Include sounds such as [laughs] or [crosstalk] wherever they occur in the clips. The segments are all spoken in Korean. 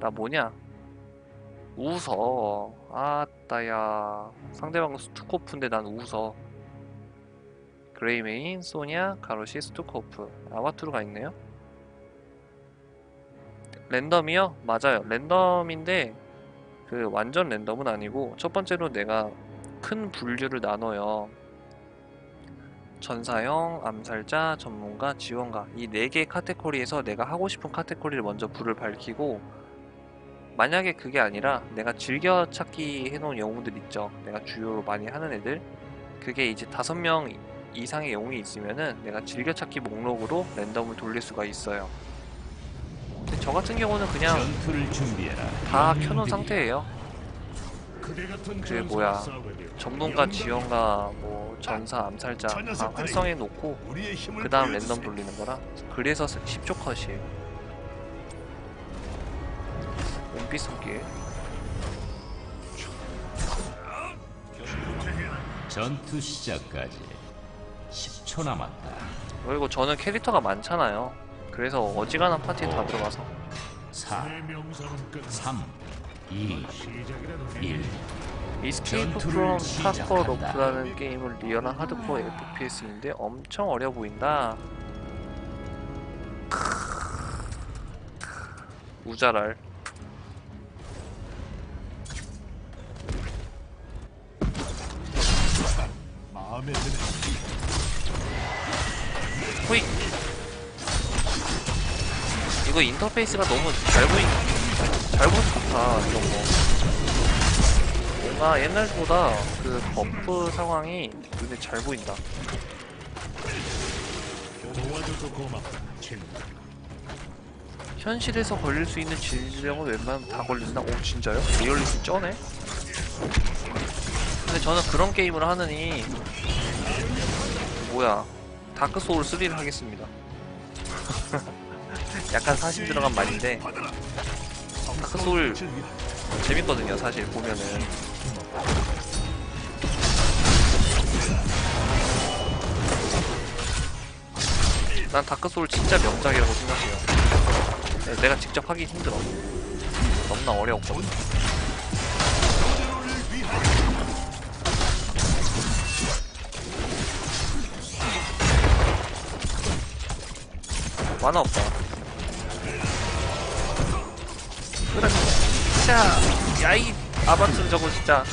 나 뭐냐? 웃어. 아따야. 상대방 스투코프인데 난 웃어. 그레이메인, 소니아, 가로시, 스투코프. 아바투르가 있네요. 랜덤이요? 맞아요. 랜덤인데 그 완전 랜덤은 아니고 첫 번째로 내가 큰 분류를 나눠요. 전사형, 암살자, 전문가, 지원가 이 네 개의 카테고리에서 내가 하고 싶은 카테고리를 먼저 불을 밝히고 만약에 그게 아니라 내가 즐겨 찾기 해놓은 영웅들 있죠. 내가 주요로 많이 하는 애들 그게 이제 다섯 명 이상의 영웅이 있으면은 내가 즐겨 찾기 목록으로 랜덤을 돌릴 수가 있어요. 근데 저 같은 경우는 그냥. 다 켜놓은 상태예요. 그 뭐야, 전문가, 지원가, 뭐 전사, 암살자 저다 활성해 놓고 그 다음. 랜덤 돌리는 거라 그래서 10초 컷이에요 손길 전투 시작까지 10초 남았다. 그리고 저는 캐릭터가 많잖아요 그래서 어지간한 파티에 다 들어가서 4, 내 명성은 끝. 3, 2, 시작이라도 1. 이스케이프 프롬 시작한다. 타커 로프라는 게임은 리얼한 하드코어 FPS인데 엄청 어려 보인다 우자랄 마음에 드네. 호이 이거 인터페이스가 너무 잘 보이 잘 보이 좋다 이런 거 뭔가 옛날보다 그 버프 상황이 눈에 잘 보인다 도와줘서 고맙다. 친구. 현실에서 걸릴 수 있는 질병은 웬만하면 다 걸린다? 오 진짜요? 리얼리티 쩌네? 근데 저는 그런 게임을 하느니 뭐야 다크 소울 3를 하겠습니다. [laughs] 약간 사심 들어간 말인데 다크 소울 재밌거든요 사실 보면은. 난 다크소울 진짜 명작이라고 생각해요. 네, 내가 직접 하기 힘들어. 너무나 어려웠거든 만화 없다 그래 자 야이 아바투르 저거 진짜.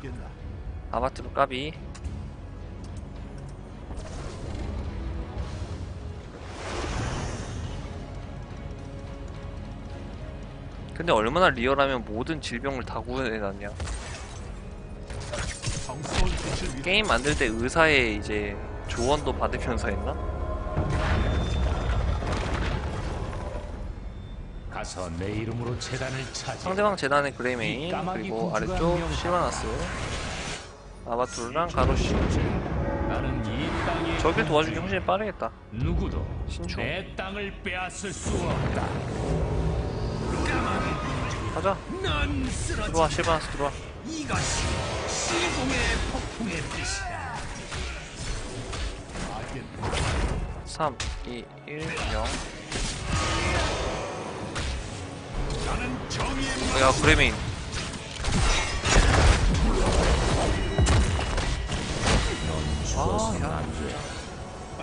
있겠나? 아바투르 까비. 근데 얼마나 리얼하면 모든 질병을 다 구해놨냐. 게임 만들 때 의사의 이제 조언도 받으면서 했나? 가서 내 이름으로 재단을 차지. 상대방 재단의 그레이메인 그리고 아래쪽. 실바나스 아바투르랑 가로시 나는 이 땅에 저길 도와주기 훨씬 빠르겠다 누구도 신축. 내 땅을 빼앗을 수 없다. 가자 들어와 실바나스 들어와 이것이 시공의 폭풍의 뜻이 3 2 1 0 나는 정의의 야넌 죽어서는 야. 안 돼.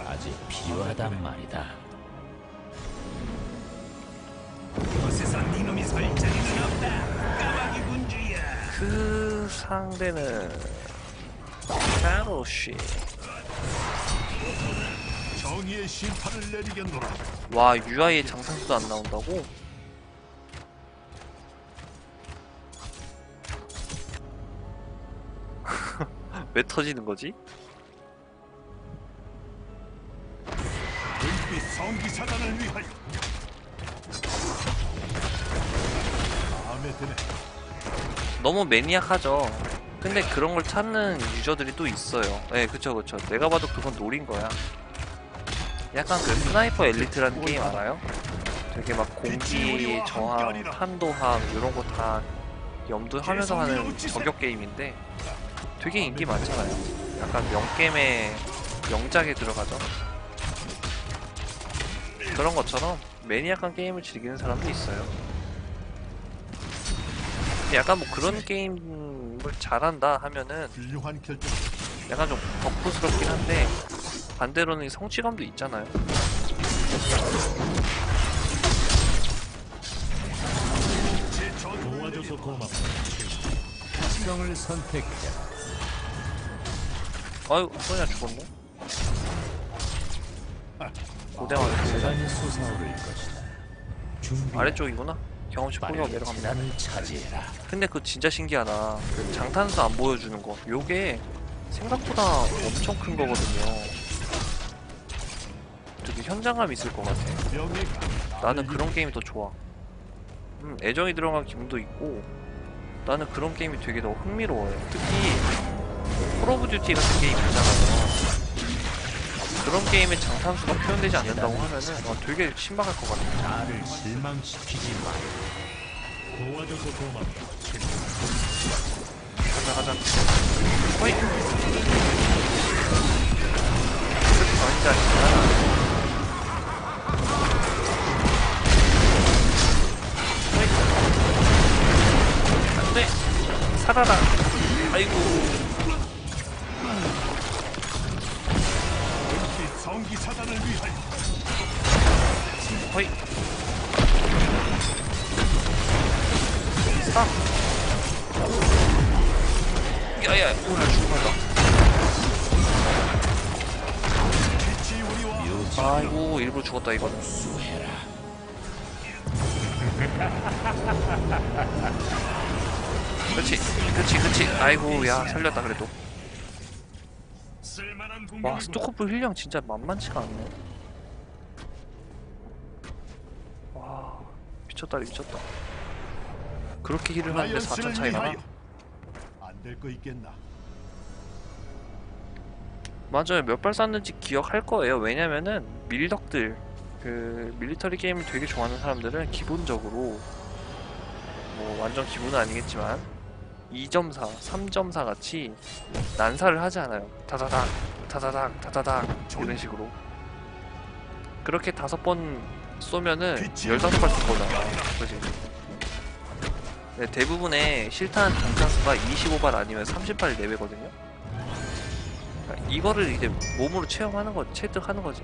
아직 필요하단 말이다. 그 상대는 가로시 정의의 심판을 내리겠노라. 와 UI에 장상수도 안 나온다고? [laughs] 왜 터지는 거지? 은빛 성기 사단을 위하여. 마음에 드네. 너무 매니악하죠. 근데 그런 걸 찾는 유저들이 또 있어요. 네, 그쵸, 그쵸. 내가 봐도 그건 노린 거야. 약간 그 스나이퍼 엘리트라는 게임 알아요? 되게 막 공기 저항, 탄도함 이런 거 다 염두하면서 하는 저격 게임인데 되게 인기 많잖아요. 약간 명겜의 명작에 들어가죠. 그런 것처럼 매니악한 게임을 즐기는 사람도 있어요. 약간 뭐 그런 게임을 잘한다 하면은. 약간 좀 덕후스럽긴 한데 반대로는 이 성취감도 있잖아요. 도와줘서. 고맙다. 특성을 선택해라. 아유 소냐 죽었네. 고생하셨습니다. 재단이 솟아오를 것이다. 준비. 아래쪽이구나. 경험치 포기하고 내려갑니다. 근데 그거 진짜 신기하다. 그 장탄수 안 보여주는 거. 요게 생각보다 엄청 큰 거거든요. 현장감 있을 것 같아. 나는 그런 게임이 더 좋아. 음, 애정이 들어간 기분도 있고, 나는 그런 게임이 되게 더 흥미로워요. 특히, 콜 오브 듀티 같은 게임 있잖아요. 그런 게임에 장탄수가 표현되지 않는다고 하면은, 어, 되게 신박할 것 같아. 나를 실망시키지 마. 도와줘서 고맙다. 가자, 가자. 그렇게 아니다, 살아라! 아이고. 성기 사단을 위하여! 스탑! 야야, 오나 죽는다. 아이고, 일부러 죽었다, 이거. [laughs] 그렇지, 그렇지, 그렇지. 아이고, 야, 살렸다, 그래도. 와. 스토커프 힐량 진짜 만만치가 않네. 와, 미쳤다, 미쳤다. 그렇게 힐을 하는데 4천 라이언스를 차이 나나? 안될 거 있겠나? 맞아요. 몇 발 쐈는지 기억할 거예요. 왜냐면은 밀덕들 그 밀리터리 게임을 되게 좋아하는 사람들은 기본적으로 뭐 완전 기본은 아니겠지만 2.4, 3.4 같이 난사를 하지 않아요. 다다닥, 다다닥, 다다닥 이런 식으로 그렇게 다섯 번 쏘면은 15발 쏜 거잖아. 그지? 네, 대부분의 실탄 장탄수가 25발 아니면 30발 내외거든요. 그러니까 이거를 이제 몸으로 체험하는 거, 체득하는 거지.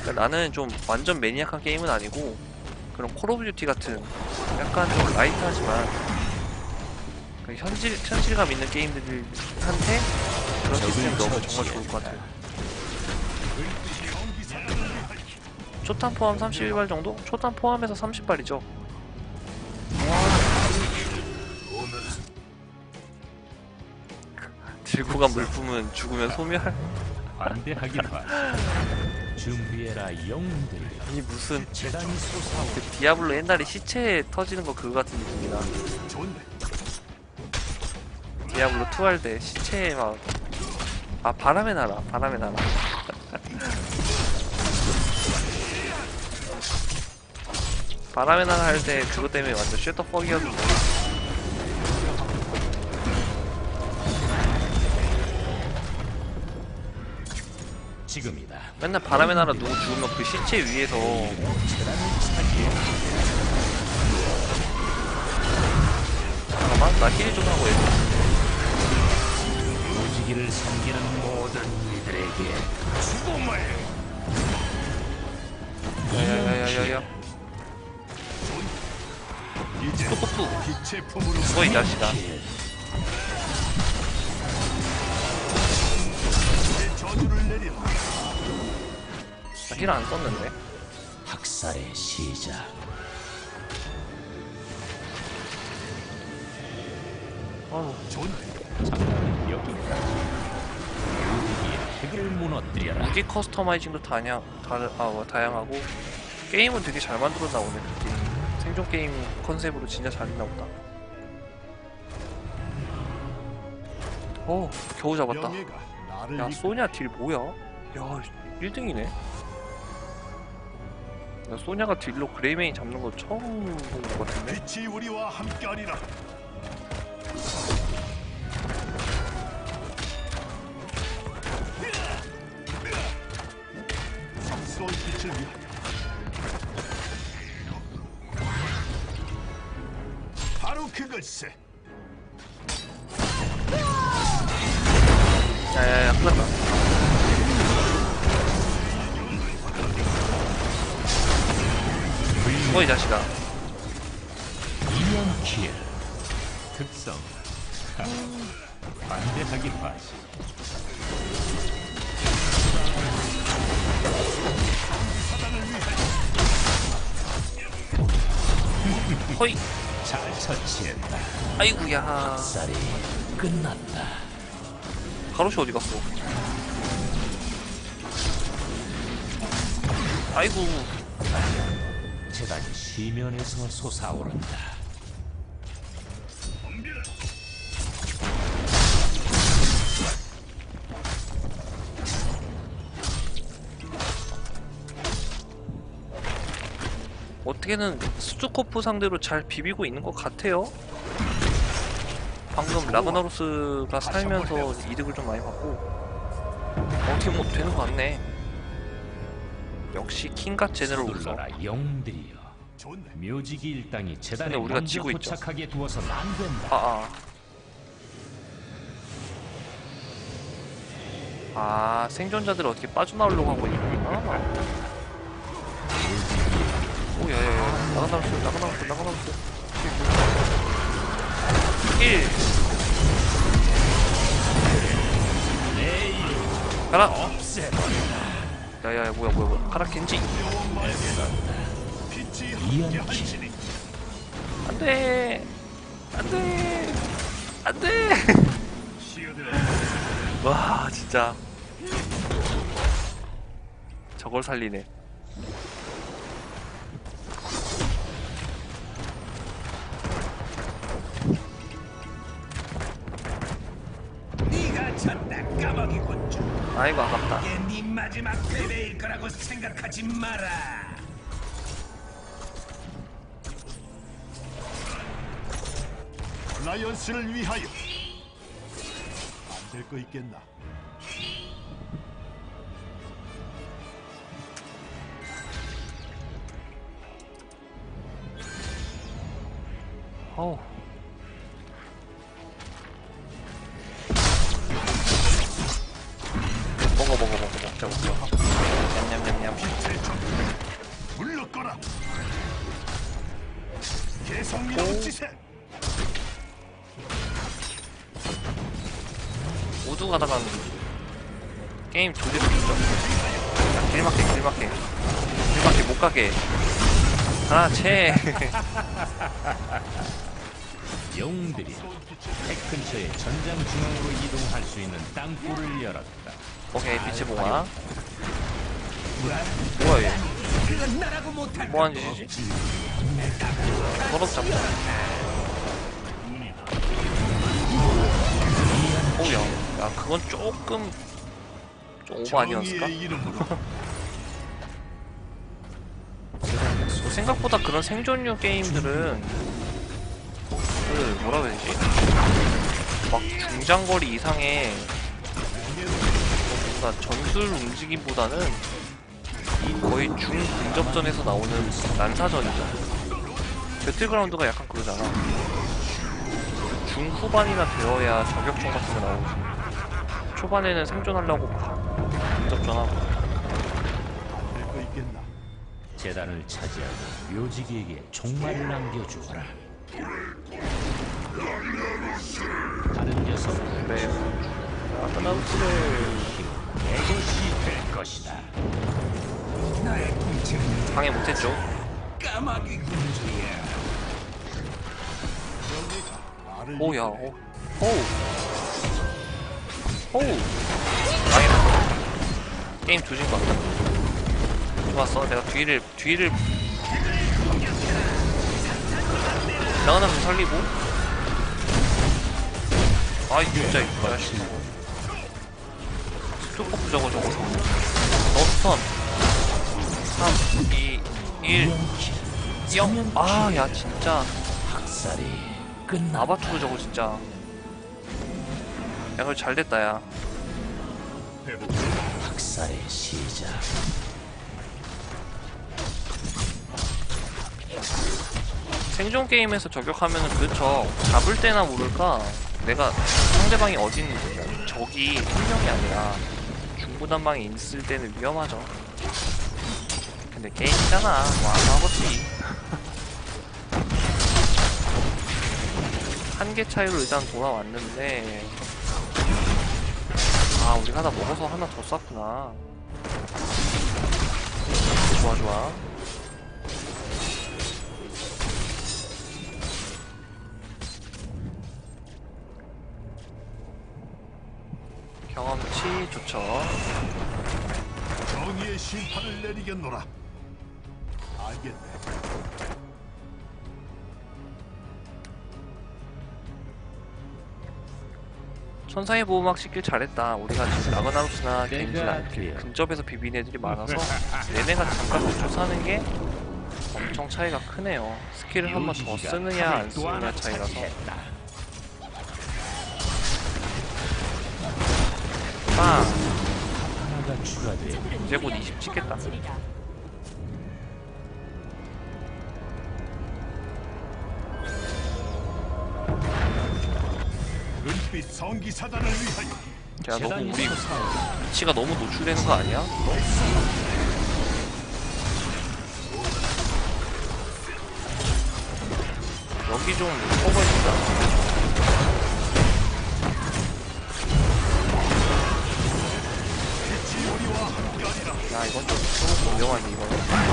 그러니까 나는 좀 완전 매니악한 게임은 아니고 그런 콜 오브 듀티 같은 약간 좀 라이트하지만 그 현실 현실감 있는 게임들한테 그런 시스템 넣으면 정말 좋을 것 같아요. 초탄 포함 31발 정도? 초탄 포함해서 30발이죠. [laughs] 들고 간 물품은 죽으면 소멸? 반대하기도 하라. [laughs] 준비해라 영웅들이여. 이 무슨 재단이 그 디아블로 옛날에 시체 터지는 거 그거 같은 느낌이다. 디아블로 2할 때 시체에 막. 아, 바람의 나라, 바람의 나라. 바람의 나라 할 때 그거 때문에 완전 쉐터 퍽이었는데. 지금이다. 맨날 바람의 나라 누구 죽으면 그 시체 위에서. 잠깐만 나 힐 좀 하고 얘들 무지기를 섬기는 모든 이들에게 죽음을 야야야야야야 품으로 죽어 이 자식아 제 저주를 내리라. 나힐안 썼는데 학살의 시작. 좋네. 장난은 여기다. 핵을 무너뜨려라. 무기 커스터마이징도 다냐, 다, 아, 뭐, 다양하고 게임은 되게 잘 만들었나 그 게임 생존 게임 컨셉으로 진짜 잘 했나 보다 어 겨우 잡았다 야 소냐 딜 뭐야? 야 1등이네 나 소냐가 딜로 그레이메인 잡는 거 처음 본 것 같은데 빛이 우리와 함께하리라. 죽어 이 자식아. 특성. 하, 반대하기 바시 허이. 잘 처치했다. 아이구야. 쌀이 끝났다. 가로시 어디 갔어? 아이고 재단이 시면에서 솟아오른다 어떻게는 스투코프 상대로 잘 비비고 있는 것 같아요. 방금 라그나로스가 살면서 이득을 좀 많이 받고 어떻게 뭐 되는 것 같네. 역시 킹갓 울서. 서둘러라 영들이여 묘지기 일당이 재단에 우리가 먼저 지고 있죠. 도착하게 두어서는 안 된다 아, 아. 아, 생존자들 어떻게 빠져나오려고 하고 있구나. 오, 야, 야, 야. 나가나로스, 나가나로스, 나가나로스. 1. 가라! 야, 야, 야, 뭐야, 뭐야, 뭐야. 가라, 겐지. 빛이 이연킬 함께할지니 안 돼! 안 돼! 안 돼! [laughs] 와, 진짜. 저걸 살리네. 아이고, 아깝다. 이게 네 마지막 패배일 거라고 생각하지 마라. 라이언스를 위하여 안 될 거 있겠나 어우. 밀어붙이세. 우두 가다가는 게임 조지를 주죠. 야 길막해 길막해 길막해 못 가게. 하나 채. [laughs] 영들이 핵 근처의 전장 중앙으로 이동할 수 있는 땅굴을 열었다. 오케이 빛의 봉화 뭐야 얘? 뭐하는 짓이지? 버럭 잡자 오야 야 그건 조금 좀 오버 아니었을까? 이름으로 생각보다 그런 생존류 게임들은 그 뭐라 그래야 되지? 막 중장거리 이상의 뭔가 전술 움직임보다는 거의 중근접전에서 나오는 난사전이죠. 배틀그라운드가 약간 그러잖아. 중후반이나 되어야 저격총 같은 거 나오지. 초반에는 생존하려고 막 근접전하고 될거 있겠나 재단을 차지하고 묘지기에게 종말을 남겨주어라 다른 녀석들 네. 아까나우스를 내 것이 될 것이다 방해 못했죠. 까마귀 군주야. 나를 오야. 오, 오, 오, 망했다. 게임 조진 것 같다. 좋았어. 내가 뒤를 뒤를 나가나 좀 살리고. 아이 진짜 이거 야씨. 스토커프 저거 저거. 너 스턴. 3, 2, 1, 0. 아, 야 진짜. 학살이 끝나. 아바투르 저거 진짜. 야, 너 잘됐다, 야. 박살의 시작. 생존 게임에서 저격하면은 그저 잡을 때나 모를까 내가 상대방이 어디 있는지 적이 생명이 아니라 중구난방에 있을 때는 위험하죠. 근데 게임이잖아. 뭐 와, 아버지. 한 개 차이로 일단 돌아왔는데 아 우리 하나 먹어서 하나 더 쐈구나 좋아 좋아 경험치 좋죠 정의의 심판을 내리겠노라. 알겠네. 천상의 보호막 시킬 잘했다 우리가 지금 라그나로스나 겐지나 이렇게. 근접에서 비비는 애들이 많아서 얘네가 잠깐 쫓아는 게 엄청 차이가 크네요 스킬을 한 번 더 쓰느냐 안 쓰느냐 차이라서. 빵! 이제 곧 20 찍겠다 은빛 성기 사단을 위하여. 제가 너무 우리 위치가 너무 노출되는 거 아니야? 여기 좀 커버해준다 야 이건 좀 조금 위험하네 이거는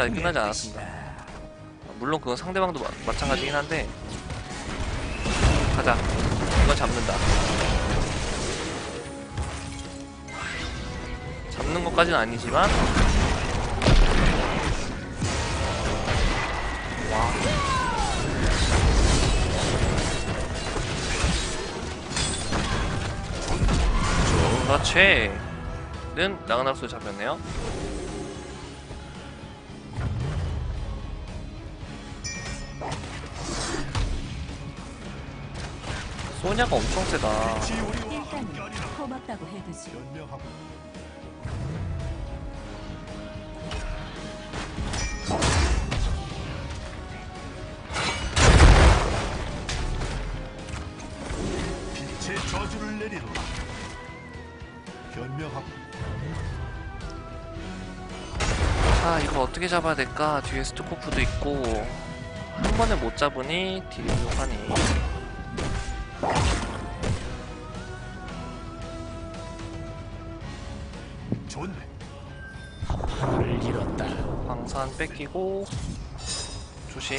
게임은 아직 끝나지 않았습니다. 물론 그건 상대방도 마, 마찬가지긴 한데. 가자. 이건 잡는다. 잡는 것까지는 아니지만. 와. 그렇지. 는 나그나로스 잡혔네요 소냐가 엄청 세다 일단은 고맙다고 해두지. 빛의 저주를 내리노라. 변명하고 아 이거 어떻게 잡아야 될까 뒤에 스토코프도 있고 한 번에 못 잡으니 딜이 부족하니 뺏기고 조심.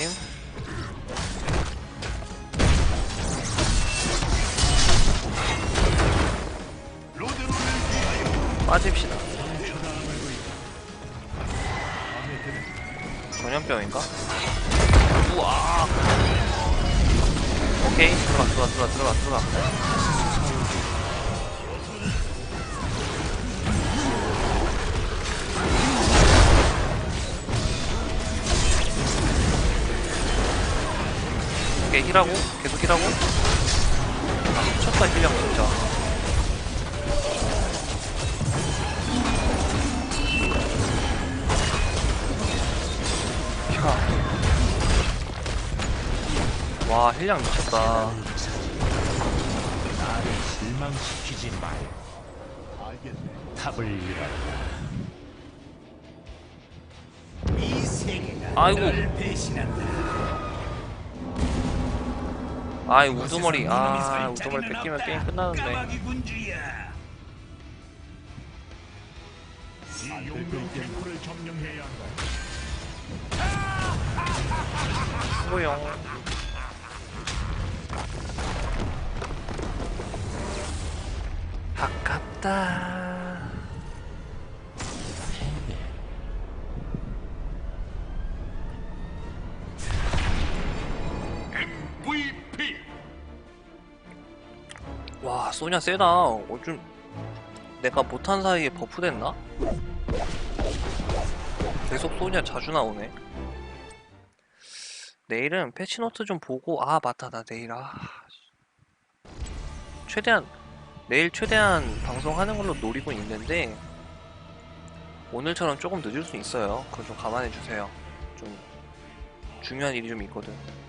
빠집시다. 전염병인가? 우와! 오케이. 들어가 들어가 들어가 들어가 오케이 힐하고 계속 힐하고 아 미쳤다 힐량 진짜 야. 와 힐량 미쳤다 나를 실망시키지 말 알겠네. 탑을 잃었다 아이고. 배신한다. 아이 우두머리. 아 우두머리 뺏기면 게임 끝나는데. 소용. 아깝다 소냐 세다. 어, 좀 내가 못한 사이에 버프 됐나? 계속 소냐 자주 나오네. 내일은 패치노트 좀 보고 아 맞다 나 내일 아 최대한 내일 최대한 방송하는 걸로 노리고 있는데 오늘처럼 조금 늦을 수 있어요. 그거 좀 감안해 주세요. 좀 중요한 일이 좀 있거든.